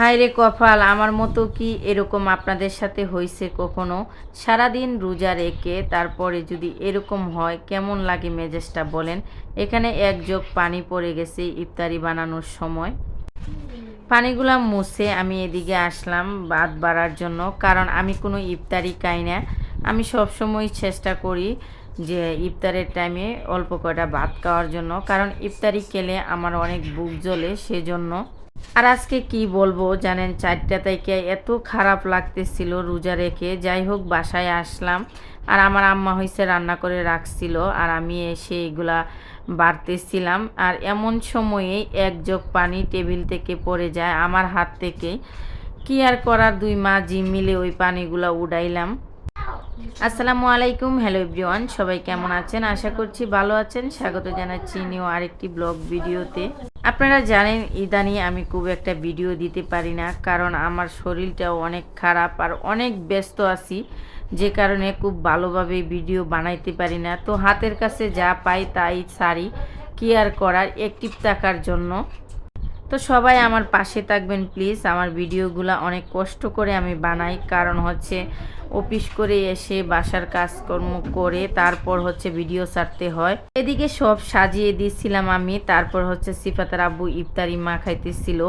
হায় রে কপাল, আমার মতো কি এরকম আপনাদের সাথে হয়েছে কখনো? সারাদিন রোজা রেখে তারপরে যদি এরকম হয়, কেমন লাগে মেজাজটা বলেন? এখানে এক যোগ পানি পড়ে গেছে ইফতারি বানানোর সময়। পানিগুলা মুছে আমি এদিকে আসলাম ভাত বাড়ার জন্য, কারণ আমি কোনো ইফতারি খাই না। আমি সবসময় চেষ্টা করি যে ইফতারের টাইমে অল্প কয়টা ভাত খাওয়ার জন্য, কারণ ইফতারি খেলে আমার অনেক বুক জ্বলে সেজন্য। আর আজকে কি বলব, জানেন চারটা থেকে এত খারাপ লাগতেছিল রোজা রেখে। যাই হোক, বাসায় আসলাম। আর আমার আম্মা হয়েছে রান্না করে রাখছিল, আর আমি এসে এগুলা বাড়তেছিলাম। আর এমন সময়ে এক পানি টেবিল থেকে পড়ে যায় আমার হাত থেকে। কি আর করার, দুই মা জি মিলে ওই পানিগুলা উড়াইলাম। আসসালামু আলাইকুম, হ্যালো এভরিওয়ান, সবাই কেমন আছেন? আশা করছি ভালো আছেন। স্বাগত জানাচ্ছি নিউ আরেকটি ব্লগ ভিডিওতে। আপনারা জানেন, ইদানি আমি খুব একটা ভিডিও দিতে পারি না, কারণ আমার শরীরটাও অনেক খারাপ আর অনেক ব্যস্ত আছি, যে কারণে খুব ভালোভাবে ভিডিও বানাইতে পারি না। তো হাতের কাছে যা পাই তাই সারি কি আর করার অ্যাক্টিভ থাকার জন্য তো সবাই আমার পাশে থাকবেন প্লিজ আমার ভিডিওগুলো অনেক কষ্ট করে আমি বানাই। কারণ হচ্ছে অফিস করে এসে, বাসার কাজকর্ম করে, তারপর হচ্ছে ভিডিও ছাড়তে হয়। এদিকে সব সাজিয়ে দিয়েছিলাম আমি। তারপর হচ্ছে সিফাতের আব্বু ইফতারি মা খাইতেছিল।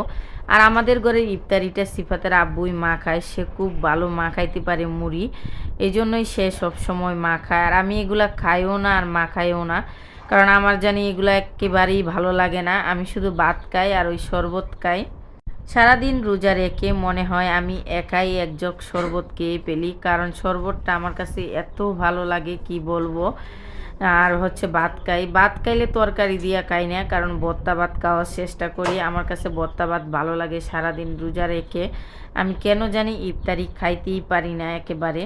আর আমাদের ঘরের ইফতারিটা সিফাতের আব্বুই মা খায়। সে খুব ভালো মা খাইতে পারে মুড়ি। এই জন্যই সে সব সময় মা খায়। আর আমি এগুলা খাইও না আর মা খাইও না। কারণ আমার জানি এগুলো একেবারেই ভালো লাগে না। আমি শুধু ভাত খাই আর ওই শরবত খাই। সারাদিন রোজা রেখে মনে হয় আমি একাই এক জগ শরবত খেয়ে ফেলি, কারণ শরবতটা আমার কাছে এত ভালো লাগে, কি বলব? আর হচ্ছে ভাত খাই। ভাত খাইলে তরকারি দিয়া খাই না, কারণ ভর্তা ভাত খাওয়ার চেষ্টা করি। আমার কাছে ভর্তা ভাত ভালো লাগে সারাদিন রোজা রেখে। আমি কেন জানি ইফতারি খাইতেই পারি না একেবারে।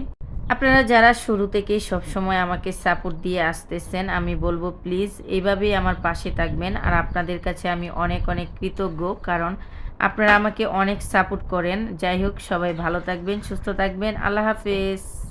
আপনারা যারা শুরু থেকেই সবসময় আমাকে সাপোর্ট দিয়ে আসতেছেন, আমি বলব প্লিজ এইভাবেই আমার পাশে থাকবেন। আর আপনাদের কাছে আমি অনেক অনেক কৃতজ্ঞ, কারণ আপনারা আমাকে অনেক সাপোর্ট করেন। যাই হোক, সবাই ভালো থাকবেন, সুস্থ থাকবেন। আল্লাহ হাফেজ।